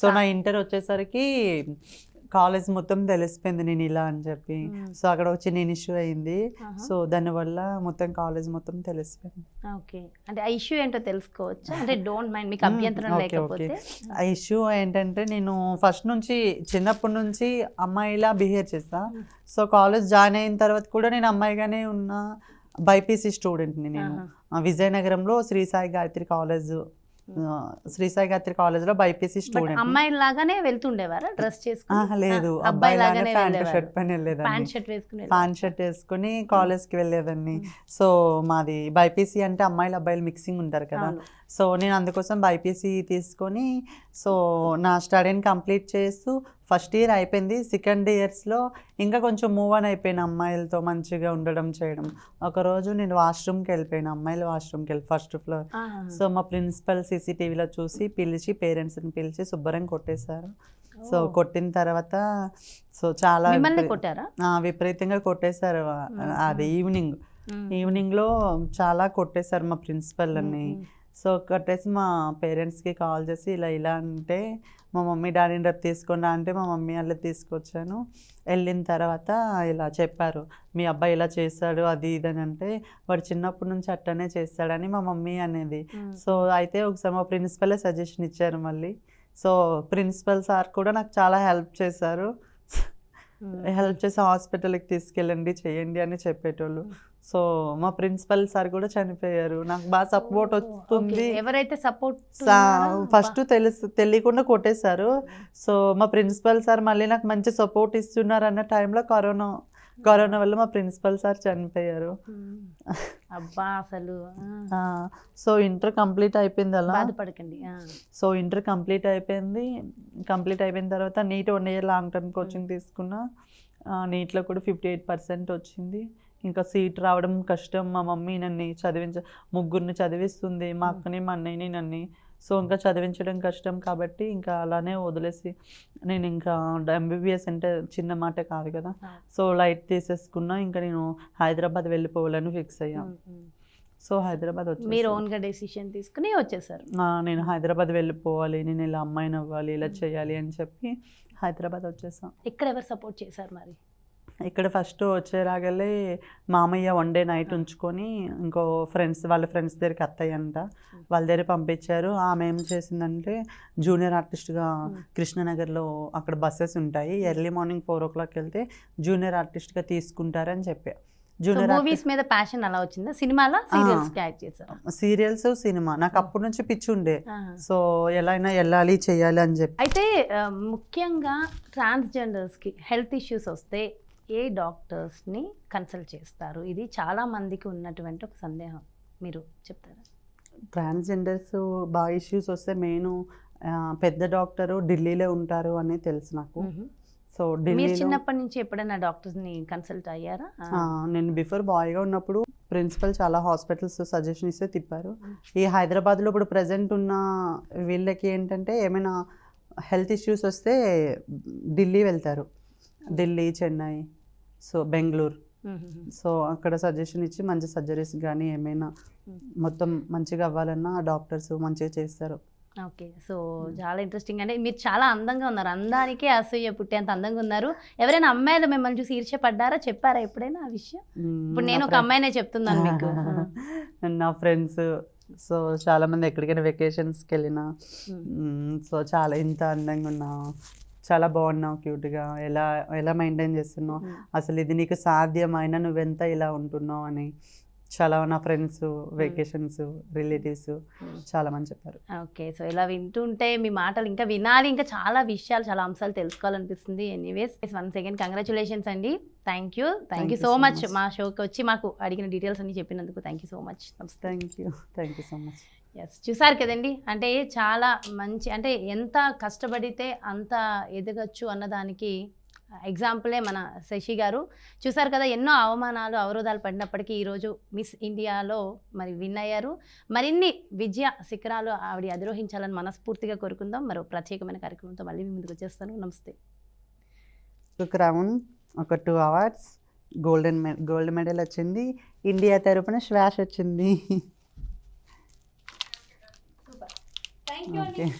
So నా inter వచ్చేసరికి college మొత్తం తెలిసిపోయింది నేను ఇలా అని చెప్పి. సో అక్కడ ఒక చిన్న ఇష్యూ అయింది. సో దానివల్ల మొత్తం కాలేజ్ మొత్తం తెలిసిపోయింది. ఓకే. అంటే ఆ ఇష్యూ ఏంటో తెలుసుకోవచ్చా? అంటే డోంట్ మైండ్ మీకు. అభ్యంతరం లేకపోతే? ఆ ఇష్యూ ఏంటంటే నేను ఫస్ట్ నుంచి చిన్నప్పటి నుంచి అమ్మాయిలా బిహేవ్ చేస్తా. సో కాలేజ్ జాయిన్ అయిన తర్వాత కూడా నేను అమ్మాయిగానే ఉన్నా బైపీసీ స్టూడెంట్ని నేను. విజయనగరంలో శ్రీ సాయి గాయత్రి కాలేజ్ ఆ, శ్రీ సాయి గాయత్రి కాలేజ్లో బైపీసీ స్టూడెంట్ అమ్మాయి లాగానే వెళ్తుండేవారా డ్రెస్ చేసుకుని లేదు అబ్బాయి లాగానే ప్యాంట్. షర్ట్ పైన వెళ్ళేదాన్ని ప్యాంట్ షర్ట్ వేసుకుని ప్యాంట్ షర్ట్ వేసుకుని కాలేజ్కి వెళ్ళేదాన్ని మ్మ్. సో మాది బైపీసీ అంటే అమ్మాయిలు అబ్బాయిలు మిక్సింగ్ ఉంటారు కదా. సో నేను అందుకోసం బైపీసీ తీసుకొని సో నా స్టడీని కంప్లీట్ చేస్తూ ఫస్ట్ ఇయర్ అయిపోయింది సెకండ్ ఇయర్స్లో ఇంకా కొంచెం మూవ్ ఆన్ అయిపోయిన అమ్మాయిలతో మంచిగా ఉండడం చేయడం ఒకరోజు నేను వాష్రూమ్కి వెళ్ళిపోయాను అమ్మాయిల వాష్రూమ్కి వెళ్ళి ఫస్ట్ ఫ్లోర్. సో మా ప్రిన్సిపల్ సీసీటీవీలో చూసి పిలిచి పేరెంట్స్ని పిలిచి శుభ్రం కొట్టేశారు సో. కొట్టిన తర్వాత సో చాలా కొట్టారా ఆ, విపరీతంగా కొట్టేశారు. అది ఈవినింగ్. ఈవినింగ్లో చాలా కొట్టేశారు మా ప్రిన్సిపల్ అని. సో కట్టేసి మా పేరెంట్స్కి కాల్ చేసి ఇలా ఇలా అంటే మా మమ్మీ డాడీని రేపు తీసుకుని రా అంటే మా మమ్మీ వాళ్ళ తీసుకొచ్చాను వెళ్ళిన తర్వాత ఇలా చెప్పారు మీ అబ్బాయి ఇలా చేశాడు అది ఇది అని అంటే వాడు చిన్నప్పటి నుంచి అట్టనే చేస్తాడని మా మమ్మీ అనేది. సో అయితే ఒకసారి మా ప్రిన్సిపలే సజెషన్ ఇచ్చారు మళ్ళీ సో ప్రిన్సిపల్ సార్ కూడా నాకు చాలా హెల్ప్ చేశారు. హెల్ప్ చేసి హాస్పిటల్కి తీసుకెళ్ళండి చేయండి అని చెప్పేటోళ్ళు. సో మా ప్రిన్సిపల్ సార్ కూడా చనిపోయారు. నాకు బాగా సపోర్ట్ వస్తుంది. ఎవరైతే సపోర్ట్ ఫస్ట్ తెలుసు తెలియకుండా కొట్టేశారు. సో మా ప్రిన్సిపల్ సార్ మళ్ళీ నాకు మంచి సపోర్ట్ ఇస్తున్నారు అన్న టైంలో కరోనా కరోనా వల్ల మా ప్రిన్సిపల్ సార్ చనిపోయారు. అబ్బా అసలు సో ఇంటర్ కంప్లీట్ అయిపోయింది అలా. బాధపడకండి ఆ. సో ఇంటర్ కంప్లీట్ అయిపోయింది. కంప్లీట్ అయిపోయిన తర్వాత NEET one year long term coaching తీసుకున్నా. నీట్లో కూడా ఫిఫ్టీ ఎయిట్ పర్సెంట్ వచ్చింది. ఇంకా సీట్ రావడం కష్టం. మా మమ్మీ నన్ను చదివించ ముగ్గురిని చదివిస్తుంది. మా. అక్కని మా అన్నయ్యని నన్ను సో ఇంకా చదివించడం కష్టం కాబట్టి ఇంకా అలానే వదిలేసి నేను ఇంకా ఎంబీబీఎస్ అంటే చిన్న మాట కాదు కదా. సో లైట్ తీసేసుకున్నా ఇంకా నేను హైదరాబాద్ వెళ్ళిపోవాలని ఫిక్స్ అయ్యా మ్మ్. మ్మ్. సో హైదరాబాద్ మీరు వచ్చి ఓన్గా డెసిషన్ తీసుకుని వచ్చేసారు నేను హైదరాబాద్ వెళ్ళిపోవాలి నేను ఇలా అమ్మాయిని అవ్వాలి ఇలా. చేయాలి అని చెప్పి హైదరాబాద్ వచ్చేసాం ఇక్కడ ఎవరు సపోర్ట్ చేశారు మరి ఇక్కడ ఫస్ట్ వచ్చేరాగలే మామయ్య వన్ డే నైట్ ఉంచుకొని ఇంకో ఫ్రెండ్స్ వాళ్ళ ఫ్రెండ్స్ దగ్గరికి అత్తయ్య అంట వాళ్ళ దగ్గర పంపించారు. ఆమె ఏం చేసిందంటే జూనియర్ ఆర్టిస్ట్గా. కృష్ణనగర్లో అక్కడ బస్సెస్ ఉంటాయి. Early morning four o'clock వెళ్తే జూనియర్ ఆర్టిస్ట్గా తీసుకుంటారని చెప్పా. జూనియర్ మూవీస్ మీద ప్యాషన్ అలా వచ్చిందా? సినిమాలో? సీరియల్స్ యాక్ట్ చేశారు? సీరియల్స్ సినిమా. నాకు అప్పటి నుంచి పిచ్చి ఉండే. సో ఎలా అయినా వెళ్ళాలి చేయాలి అని చెప్పి. అయితే ముఖ్యంగా ట్రాన్స్జెండర్స్కి హెల్త్ ఇష్యూస్ వస్తే ఏ డాక్టర్స్ని కన్సల్ట్ చేస్తారు? ఇది చాలా మందికి ఉన్నటువంటి ఒక సందేహం. మీరు చెప్తారా? ట్రాన్స్జెండర్స్ బాగా ఇష్యూస్ వస్తే మెయిన్ పెద్ద డాక్టరు ఢిల్లీలో ఉంటారు అని తెలుసు నాకు. సో మీరు ఢిల్లీలో చిన్నప్పటి నుంచి ఎప్పుడైనా డాక్టర్స్ని కన్సల్ట్ అయ్యారా? నేను బిఫోర్ బాయ్గా ఉన్నప్పుడు ప్రిన్సిపల్ చాలా హాస్పిటల్స్ సజెషన్ ఇస్తే తిప్పారు. ఈ హైదరాబాద్లో ఇప్పుడు ప్రజెంట్ ఉన్న వీళ్ళకి ఏంటంటే ఏమైనా హెల్త్ ఇష్యూస్ వస్తే ఢిల్లీ వెళ్తారు. ఢిల్లీ చెన్నై. సో బెంగళూరు. సో అక్కడ సజెషన్ ఇచ్చి మంచి సర్జరీస్ కానీ ఏమైనా మొత్తం మంచిగా అవ్వాలన్నా డాక్టర్స్ మంచిగా చేస్తారు. ఓకే. సో చాలా ఇంట్రెస్టింగ్ అంటే మీరు చాలా అందంగా ఉన్నారు. అందానికే అసూయ పుట్టేంత అందంగా ఉన్నారు. ఎవరైనా అమ్మాయిలు మిమ్మల్ని చూసి ఈర్ష్యపడ్డారా చెప్పారా ఎప్పుడైనా ఆ విషయం? ఇప్పుడు నేను ఒక అమ్మాయినే చెప్తున్నాను మీకు. నా ఫ్రెండ్స్. సో చాలా మంది ఎక్కడికైనా వెకేషన్స్కి వెళ్ళినా. సో చాలా ఇంత అందంగా ఉన్నావు చాలా బాగున్నావు క్యూట్గా. ఎలా ఎలా మెయింటైన్ చేస్తున్నావు. అసలు ఇది నీకు సాధ్యమైన? నువ్వెంత ఇలా ఉంటున్నావు అని. చాలా నా ఫ్రెండ్స్ వెకేషన్స్ రిలేటివ్స్ చాలా మంది చెప్పారు. ఓకే సో ఇలా వింటుంటే మీ మాటలు ఇంకా వినాలి ఇంకా చాలా విషయాలు చాలా అంశాలు తెలుసుకోవాలనిపిస్తుంది. ఎనీవేస్ వన్ సెకండ్ కంగ్రాచులేషన్స్ అండి. Thank you thank you so much. మా షోకి వచ్చి మాకు అడిగిన డీటెయిల్స్ అన్ని చెప్పినందుకు thank you so much thank you thank you so much yes చూసారు కదండి? అంటే చాలా మంచి అంటే ఎంత కష్టపడితే అంత ఎదగచ్చు అన్నదానికి ఎగ్జాంపులే మన శశి గారు. చూసారు కదా ఎన్నో అవమానాలు అవరోధాలు పడినప్పటికీ ఈరోజు మిస్ ఇండియాలో మరి విన్ అయ్యారు. మరిన్ని విజయ శిఖరాలు ఆవిడ అధిరోహించాలని మనస్ఫూర్తిగా కోరుకుందాం. మరో ప్రత్యేకమైన కార్యక్రమంతో మళ్ళీ మీ ముందుకు వచ్చేస్తాను. నమస్తే. ఒక క్రౌన్ ఒక టూ అవార్డ్స్ గోల్డెన్ మె గోల్డ్ మెడల్ వచ్చింది. ఇండియా తరపున శ్వాస వచ్చింది. ఓకే.